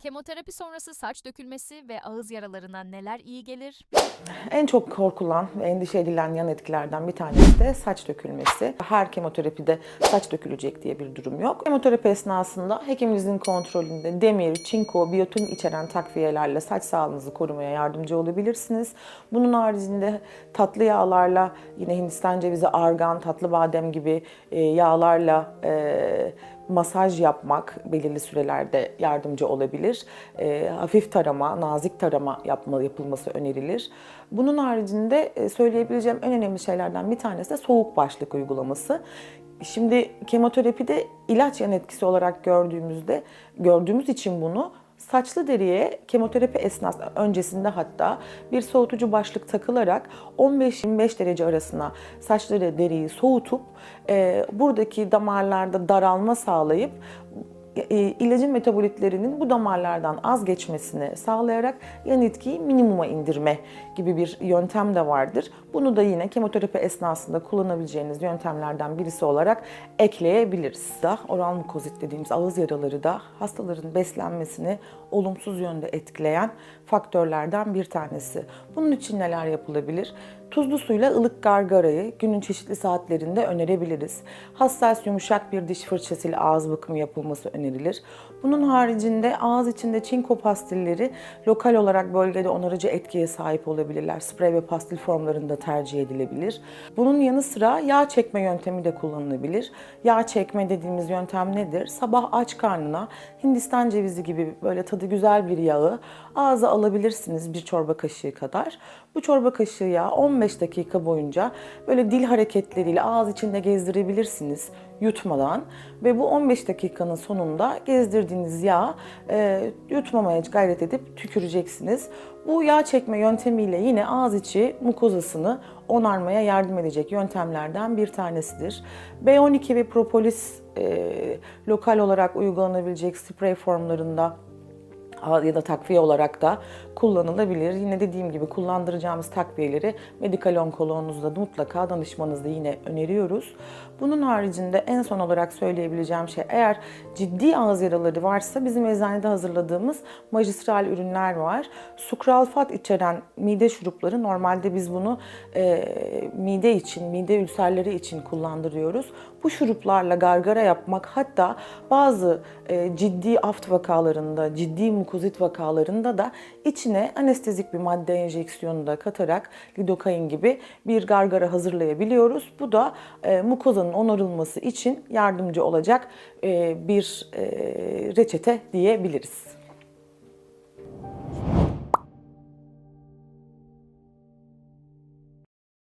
Kemoterapi sonrası saç dökülmesi ve ağız yaralarına neler iyi gelir? En çok korkulan ve endişe edilen yan etkilerden bir tanesi de saç dökülmesi. Her kemoterapide saç dökülecek diye bir durum yok. Kemoterapi esnasında hekiminizin kontrolünde demir, çinko, biyotin içeren takviyelerle saç sağlığınızı korumaya yardımcı olabilirsiniz. Bunun haricinde tatlı yağlarla yine Hindistan cevizi, argan, tatlı badem gibi e, yağlarla e, masaj yapmak belirli sürelerde yardımcı olabilir. E, hafif tarama, nazik tarama yapma, yapılması önerilir. Bunun haricinde e, söyleyebileceğim en önemli şeylerden bir tanesi de soğuk başlık uygulaması. Şimdi kemoterapide ilaç yan etkisi olarak gördüğümüzde gördüğümüz için bunu saçlı deriye kemoterapi esnasında öncesinde hatta bir soğutucu başlık takılarak 15-25 derece arasına saçları deriyi soğutup e, buradaki damarlarda daralma sağlayıp ilacın metabolitlerinin bu damarlardan az geçmesini sağlayarak yan etkiyi minimuma indirme gibi bir yöntem de vardır. Bunu da yine kemoterapi esnasında kullanabileceğiniz yöntemlerden birisi olarak ekleyebiliriz. Da oral mukozit dediğimiz ağız yaraları da hastaların beslenmesini olumsuz yönde etkileyen faktörlerden bir tanesi. Bunun için neler yapılabilir? Tuzlu suyla ılık gargarayı günün çeşitli saatlerinde önerebiliriz. Hassas yumuşak bir diş fırçasıyla ağız bakımı yapılması önerilir. Bunun haricinde ağız içinde çinko pastilleri lokal olarak bölgede onarıcı etkiye sahip olabilirler. Sprey ve pastil formlarında tercih edilebilir. Bunun yanı sıra yağ çekme yöntemi de kullanılabilir. Yağ çekme dediğimiz yöntem nedir? Sabah aç karnına Hindistan cevizi gibi böyle tadı güzel bir yağı ağza alabilirsiniz bir çorba kaşığı kadar. Bu çorba kaşığı yağı 15 dakika boyunca böyle dil hareketleriyle ağız içinde gezdirebilirsiniz yutmadan ve bu 15 dakikanın sonunda gezdirdiğiniz yağı e, yutmamaya gayret edip tüküreceksiniz. Bu yağ çekme yöntemiyle yine ağız içi mukozasını onarmaya yardım edecek yöntemlerden bir tanesidir. B12 ve propolis e, lokal olarak uygulanabilecek sprey formlarında ya da takviye olarak da kullanılabilir. Yine dediğim gibi kullandıracağımız takviyeleri medikal onkoloğunuzda mutlaka danışmanızda yine öneriyoruz. Bunun haricinde en son olarak söyleyebileceğim şey eğer ciddi ağız yaraları varsa bizim eczanede hazırladığımız majistral ürünler var. Sukralfat içeren mide şurupları normalde biz bunu e, mide için, mide ülserleri için kullandırıyoruz. Bu şuruplarla gargara yapmak hatta bazı e, ciddi aft vakalarında, ciddi mukozit vakalarında da içine anestezik bir madde enjeksiyonu da katarak lidokain gibi bir gargara hazırlayabiliyoruz. Bu da e, mukozanın onarılması için yardımcı olacak e, bir e, reçete diyebiliriz.